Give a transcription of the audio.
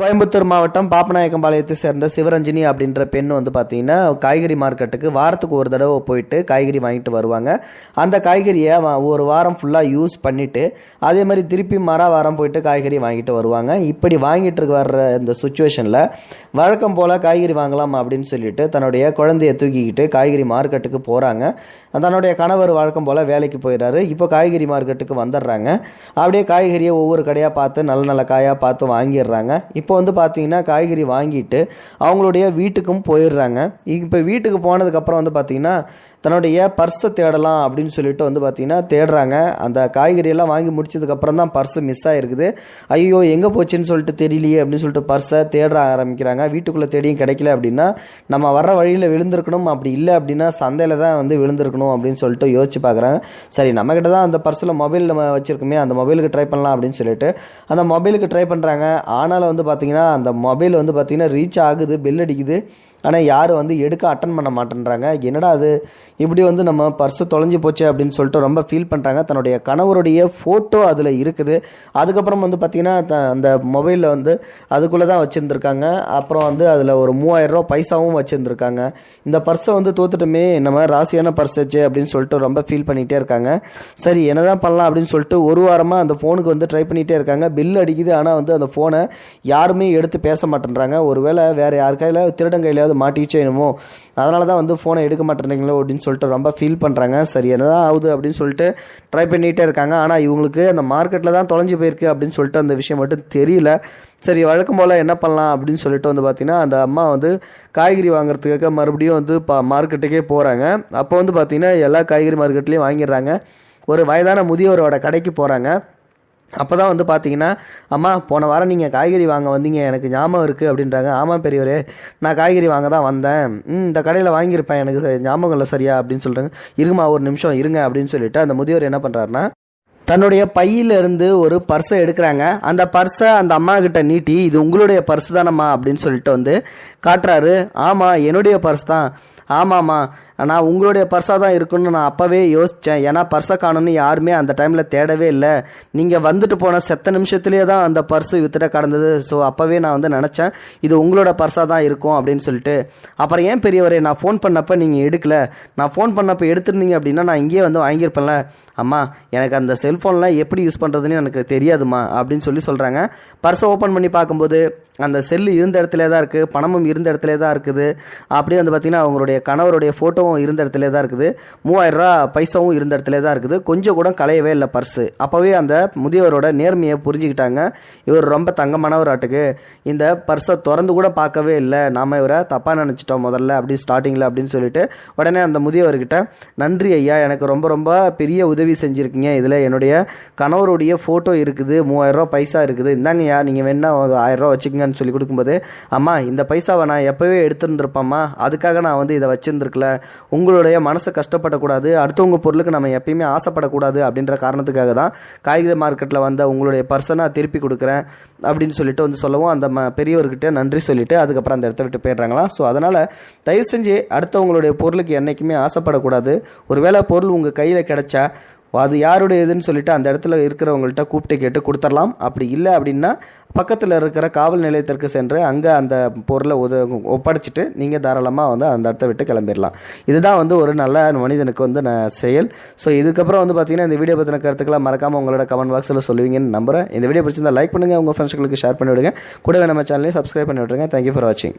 கோயம்புத்தூர் மாவட்டம் பாப்பநாயக்கம்பாளையத்தை சேர்ந்த சிவரஞ்சினி அப்படின்ற பெண் வந்து பார்த்தீங்கன்னா காய்கறி மார்க்கெட்டுக்கு வாரத்துக்கு ஒரு தடவை போயிட்டு காய்கறி வாங்கிட்டு வருவாங்க. அந்த காய்கறியை ஒரு வாரம் ஃபுல்லாக யூஸ் பண்ணிவிட்டு அதே மாதிரி திருப்பி மர வாரம் போயிட்டு காய்கறி வாங்கிட்டு வருவாங்க. இப்படி வாங்கிட்டு வர்ற இந்த சுச்சுவேஷனில் வழக்கம் போல் காய்கறி வாங்கலாம் அப்படின்னு சொல்லிட்டு தன்னுடைய குழந்தையை தூக்கிக்கிட்டு காய்கறி மார்க்கெட்டுக்கு போகிறாங்க தன்னுடைய கணவர் வழக்கம் போல் வேலைக்கு போயிடுறாரு இப்போ காய்கறி மார்க்கெட்டுக்கு வந்துடுறாங்க. அப்படியே காய்கறியை ஒவ்வொரு கடையாக பார்த்து நல்ல நல்ல காயாக பார்த்து வாங்கிடுறாங்க. இப்போ வந்து பார்த்தீங்கன்னா காய்கறி வாங்கிட்டு அவங்களுடைய வீட்டுக்கும் போயிடுறாங்க. இப்போ வீட்டுக்கு போனதுக்கப்புறம் வந்து பார்த்தீங்கன்னா தன்னுடைய பர்ஸை தேடலாம் அப்படின்னு சொல்லிட்டு வந்து பார்த்திங்கன்னா தேடுறாங்க. அந்த காய்கறியெல்லாம் வாங்கி முடிச்சதுக்கப்புறம் தான் பர்ஸு மிஸ் ஆகிருக்குது ஐயோ எங்கே போச்சுன்னு சொல்லிட்டு தெரியலையே அப்படின்னு சொல்லிட்டு பர்ஸை தேட ஆரம்பிக்கிறாங்க. வீட்டுக்குள்ளே தேடியும் கிடைக்கல அப்படின்னா நம்ம வர்ற வழியில் விழுந்திருக்கணும். அப்படி இல்லை அப்படின்னா சந்தையில் தான் வந்து விழுந்திருக்கணும் அப்படின்னு சொல்லிட்டு யோசிச்சு பார்க்குறாங்க சரி நம்மக்கிட்ட தான் அந்த பர்ஸில் மொபைல் நம்ம வச்சுருக்கோமே அந்த மொபைலுக்கு ட்ரை பண்ணலாம் அப்படின்னு சொல்லிட்டு அந்த மொபைலுக்கு ட்ரை பண்ணுறாங்க ஆனாலும் வந்து பார்த்திங்கன்னா அந்த மொபைல் வந்து பார்த்திங்கன்னா ரீச் ஆகுது பெல் அடிக்குது. ஆனால் யாரும் வந்து எடுக்க அட்டன் பண்ண மாட்டேன்றாங்க. என்னடா அது? இப்படி வந்து நம்ம பர்ஸு தொலைஞ்சு போச்சு அப்படின்னு சொல்லிட்டு ரொம்ப ஃபீல் பண்ணுறாங்க தன்னுடைய கணவருடைய ஃபோட்டோ அதில் இருக்குது. அதுக்கப்புறம் வந்து பார்த்திங்கன்னா த- அந்த மொபைலில் வந்து அதுக்குள்ளே தான் வச்சுருந்துருக்காங்க. அப்புறம் வந்து அதில் ஒரு மூவாயிரம் ரூபா பைசாவும் வச்சுருந்துருக்காங்க. இந்த பர்ஸை வந்து தோத்துட்டுமே நம்ம ராசியான பர்ஸ் வச்சு அப்படின்னு சொல்லிட்டு ரொம்ப ஃபீல் பண்ணிகிட்டே இருக்காங்க. சரி என்ன தான் பண்ணலாம் அப்படின்னு சொல்லிட்டு ஒரு வாரமாக அந்த ஃபோனுக்கு வந்து ட்ரை பண்ணிகிட்டே இருக்காங்க. பில் அடிக்குது. ஆனால் வந்து அந்த ஃபோனை யாருமே எடுத்து பேச மாட்டேன்றாங்க. ஒருவேளை வேறு யார் கையில் திருடன் கையிலாவது மாட்டிச்சோ என்னமோ. அதனால தான் வந்து ஃபோனை எடுக்க மாட்டேறீங்களோ அப்படின்னு சொல்லிட்டு ரொம்ப ஃபீல் பண்ணுறாங்க சரி என்னதான் ஆகுது அப்படின்னு சொல்லிட்டு ட்ரை பண்ணிகிட்டே இருக்காங்க. ஆனால் இவங்களுக்கு அந்த மார்க்கெட்டில் தான் தொலைஞ்சு போயிருக்கு அப்படின்னு சொல்லிட்டு அந்த விஷயம் மட்டும் தெரியல. சரி வழக்கம் போல் என்ன பண்ணலாம் அப்படின்னு சொல்லிட்டு வந்து பார்த்தீங்கன்னா அந்த அம்மா வந்து காய்கறி வாங்குறதுக்காக மறுபடியும் வந்து பா மார்க்கெட்டுக்கே போகிறாங்க அப்போ வந்து பார்த்தீங்கன்னா எல்லா காய்கறி மார்க்கெட்லேயும் வாங்கிடுறாங்க. ஒரு வயதான முதியோரோட கடைக்கு போகிறாங்க அப்போ தான் வந்து பார்த்தீங்கன்னா அம்மா போன வாரம் நீங்கள் காய்கறி வாங்க வந்தீங்க எனக்கு ஞாபகம் இருக்குது அப்படின்றாங்க. ஆமாம் பெரியவரே நான் காய்கறி வாங்க தான் வந்தேன். இந்த கடையில் வாங்கியிருப்பேன் எனக்கு ஞாபகம் இல்லை சரியா அப்படின்னு சொல்கிறாங்க இருங்கம்மா ஒரு நிமிஷம் இருங்க அப்படின்னு சொல்லிட்டு அந்த முதியோர் என்ன பண்ணுறாருன்னா தன்னுடைய பையிலிருந்து ஒரு பர்ஸை எடுக்கிறாங்க. அந்த பர்ஸை அந்த அம்மா கிட்ட நீட்டி இது உங்களுடைய பர்ஸ் தானம்மா அப்படின்னு சொல்லிட்டு வந்து காட்டுறாரு. ஆமாம் என்னுடைய பர்ஸ் தான். ஆமாம்மா நான் உங்களுடைய பர்ஸாக தான் இருக்குன்னு நான் அப்போவே யோசித்தேன் ஏன்னா பர்ஸை காணும்னு யாருமே அந்த டைமில் தேடவே இல்லை. நீங்கள் வந்துட்டு போன செத்த நிமிஷத்துலேயே தான் அந்த பர்ஸு வித்துட்ட கடந்தது. ஸோ அப்போவே நான் வந்து நினச்சேன் இது உங்களோட பர்ஸாக தான் இருக்கும் அப்படின்னு சொல்லிட்டு. அப்புறம் ஏன் பெரியவரே நான் ஃபோன் பண்ணப்போ நீங்கள் எடுக்கல? நான் ஃபோன் பண்ணப்போ எடுத்திருந்தீங்க அப்படின்னா நான் இங்கேயே வந்து வாங்கியிருப்பேன்ல. அம்மா எனக்கு அந்த செல்ஃபோன்லாம் எப்படி யூஸ் பண்ணுறதுன்னு எனக்கு தெரியாதுமா அப்படின்னு சொல்லி சொல்கிறாங்க பர்ஸை ஓப்பன் பண்ணி பார்க்கும்போது அந்த செல்லு இருந்த இடத்துல தான் இருக்குது பணமும் இருந்த இடத்துல தான் இருக்குது. அப்படியே வந்து பார்த்திங்கன்னா அவங்களுடைய கணவருடைய ஃபோட்டோவும் இருந்த இடத்துல தான் இருக்குது. மூவாயிரம் ரூபா பைசாவும் இருந்த இடத்துல தான் இருக்குது. கொஞ்சம் கூட கலையவே இல்லை பர்ஸு அப்போவே அந்த முதியவரோட நேர்மையை புரிஞ்சுக்கிட்டாங்க. இவர் ரொம்ப தங்கமானவராட்டுக்கு இந்த பர்ஸை திறந்து கூட பார்க்கவே இல்லை. நாம இவரை தப்பாக நினச்சிட்டோம் முதல்ல அப்படி ஸ்டார்டிங்கில் அப்படின்னு சொல்லிட்டு உடனே அந்த முதியவர்கிட்ட நன்றி ஐயா எனக்கு ரொம்ப ரொம்ப பெரிய உதவி செஞ்சுருக்கீங்க. இதில் என்னுடைய கணவருடைய ஃபோட்டோ இருக்குது. மூவாயிரம் பைசா இருக்குது. இந்தாங்கய்யா நீங்கள் வேணா ஒரு ஆயிரம் ரூபா சொல்லி கொடுக்கும்போது அம்மா இந்த பைசாவை நான் எப்போவே எடுத்துருந்துருப்பேம்மா. அதுக்காக நான் வந்து இதை வச்சுருந்துருக்கல. உங்களுடைய மனசை கஷ்டப்படக்கூடாது அடுத்தவங்க பொருளுக்கு நம்ம எப்பயுமே ஆசைப்படக்கூடாது அப்படின்ற காரணத்துக்காக தான் காய்கறி மார்க்கெட்டில் வந்த உங்களுடைய பர்சனாக திருப்பி கொடுக்குறேன் அப்படின்னு சொல்லிட்டு வந்து சொல்லவும் அந்த ம பெரியவர்கிட்ட நன்றி சொல்லிட்டு அதுக்கப்புறம் அந்த இடத்த விட்டு போயிடுறாங்களா? ஸோ அதனால் தயவு செஞ்சு அடுத்தவங்களுடைய பொருளுக்கு என்றைக்குமே ஆசைப்படக்கூடாது. ஒருவேளை பொருள் உங்கள் கையில் கிடச்சா அது யாருடைய இதுன்னு சொல்லிட்டு அந்த இடத்துல இருக்கிறவங்கள்ட்ட கூப்பிட்டு கேட்டு கொடுத்துடலாம் அப்படி இல்லை அப்படின்னா பக்கத்தில் இருக்கிற காவல் நிலையத்திற்கு சென்று அங்கே அந்த பொருளை உத ஒப்படைச்சிட்டு நீங்கள் தாராளமாக வந்து அந்த இடத்த விட்டு கிளம்பிடலாம் இதுதான் வந்து ஒரு நல்ல மனிதனுக்கு வந்து நான் செயல். ஸோ இதுக்கப்புறம் வந்து பார்த்தீங்கன்னா இந்த வீடியோ பற்றின கருத்துக்களை மறக்காமல் உங்களோட கமெண்ட் பாக்ஸில் சொல்லுவீங்கன்னு நம்புறேன். இந்த வீடியோ பிடிச்சிருந்தா லைக் பண்ணுங்கள் உங்கள் ஃப்ரெண்ட்ஸ்களுக்கு ஷேர் பண்ணி விடுங்க. கூடவே நம்ம சேனலையும் சப்ஸ்கிரைப் பண்ணி விட்டுருங்க. தேங்க்யூ ஃபார் வாட்சிங்